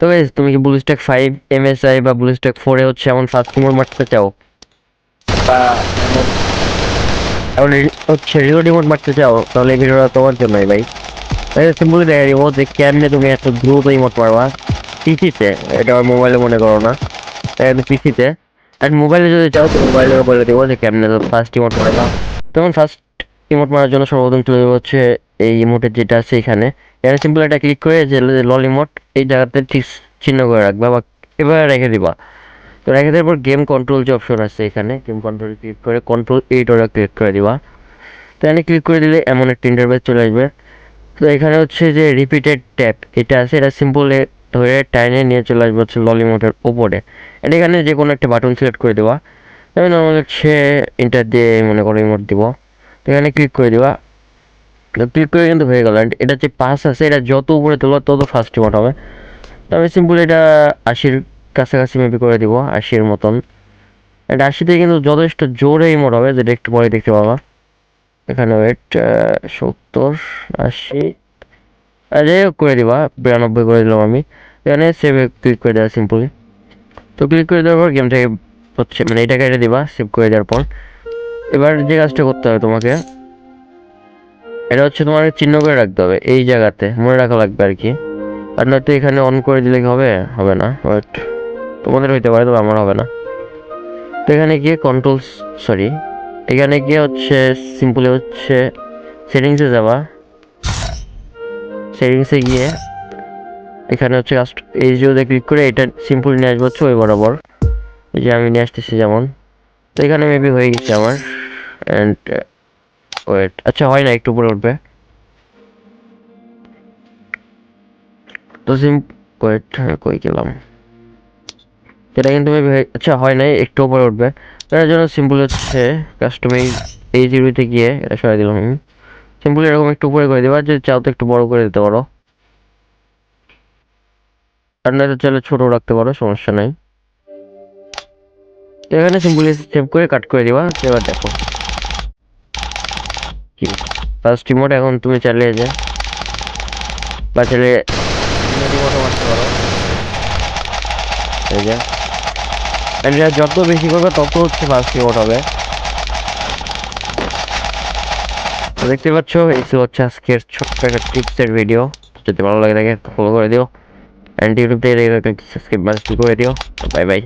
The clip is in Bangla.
তো guys, তুমি কি ব্লুস্ট্যাক ফাইভ এমএসআই বা ব্লুস্ট্যাক ফোরে হচ্ছে এমন ফার্স্ট টিমোর মারতে চাও? এমন- হচ্ছে রিও রিমোট মারতে চাও তাহলে এই ভিডিওটা তোমার জন্যই ভাই। সিম্পলি দেখা দিব যে কেমনে তুমি এত দ্রুত ইমোট মারবা। পিসিতে এটা আমার মোবাইলে মনে করো না। এটা পিসিতে আর মোবাইলে যদি চাও তো মোবাইলে বলে দেবো যে কেমনে ফার্স্ট ইমোট মারবা। তখন ফার্স্ট ইমোট মারার জন্য সর্বপ্রথম চলে যাব হচ্ছে এই ইমোটের যেটা আছে এখানে। এখানে সিম্পল একটা ক্লিক করে যে লল ইমোট এই জায়গাতে ঠিক চিহ্ন করে রাখবা বা এবার রেখে দিবা। তো রেখে দেওয়ার পর গেম কন্ট্রোল যে অপশন আছে এখানে গেম কন্ট্রোল ক্লিক করে কন্ট্রোল এইট ওরা ক্লিক করে দিবা। তো এখানে ক্লিক করে দিলে এমন একটা ইন্টারভেস চলে আসবে। তো এখানে হচ্ছে যে রিপিটেড ট্যাপ এটা আছে, এটা সিম্পল ধরে টাইনে নিয়ে চলে আসবে হচ্ছে ললিমোটের উপরে। এটা এখানে যে কোনো একটা বাটন সিলেক্ট করে দেওয়া আমি নর্মাল হচ্ছে ইন্টার দিয়ে মনে করো ইমোট দিব। এখানে ক্লিক করে দেওয়া ক্লিক করে কিন্তু হয়ে গেল। And এটা যে পাস আছে, এটা যত উপরে তোলো, তত ফার্স্ট ইমোট হবে তো আমি সিম্পল এটা আশির কাছাকাছি মেপি করে দিব, আশির মতন। এটা আশিতে কিন্তু যথেষ্ট জোরে ইমোট হবে, যেটা একটু পরে দেখতে পাবা। এখানে ওয়েট সত্তর, আশি। আর করে দিবা। বিরানব্বই করে দিলাম আমি। এখানে সেভে ক্লিক করে দেওয়া সিম্পলি তো ক্লিক করে দেওয়ার পর গেমটাকে হচ্ছে মানে এটাকে এটা দিবা সেভ করে দেওয়ার পর। এবার যে কাজটা করতে হবে তোমাকে, এটা হচ্ছে তোমার চিহ্ন করে রাখতে হবে, এই জায়গাতে, মনে রাখা লাগবে আর কি। আর নয়তো এখানে অন করে দিলে কি হবে? হবে না বাট তোমাদের হইতে পারে, তবে আমার হবে না। তো এখানে গিয়ে কন্ট্রোল সরি এখানে গিয়ে হচ্ছে সিম্পলি হচ্ছে সেটিংসে যাবা। সেটিংসে গিয়ে এখানে হচ্ছে এই যে ক্লিক করে এটা সিম্পল নিয়ে আসব হচ্ছে ওই বরাবর। যে আমি নিয়ে আসতেছি যেমন। তো এখানে মেবি হয়ে গেছে আমার। অ্যান্ড ওয়েট আচ্ছা হয় না, একটু উপরে উঠবে। তো সিম ওয়েট কই গেলাম। এটা কিন্তু আচ্ছা হয় নাই, একটু উপরে উঠবে। এটার জন্য সিম্পল হচ্ছে কাস্টমাইজ এই জিরোতে গিয়ে, এটা সরাই দিলাম আমি। সিম্পল এরকম একটু উপরে করে দেবা যে চাও তো একটু বড় করে দিতে পারো। আর না চাইলে ছোট রাখতে পারো, সমস্যা নাই। এখানে সিম্পলি সেভ করে কাট করে দিবা এবার দেখো। কি? ফার্স্ট রিমোট এখন তুমি চালিয়ে যে। বা চালিয়ে রিমোটও মারতে পারো। এই যে। এটা যত বেশি করবে তত হচ্ছে ফার্স্ট রিমোট হবে। দেখতে পাচ্ছ এই হচ্ছে আজকের ছোট্ট একটা টিপসের ভিডিও যদি ভালো লাগে থাকে ফলো করে দিও। অ্যান্ড ইউটিউব থেকে সাবস্ক্রাইব করে দিও। Bye bye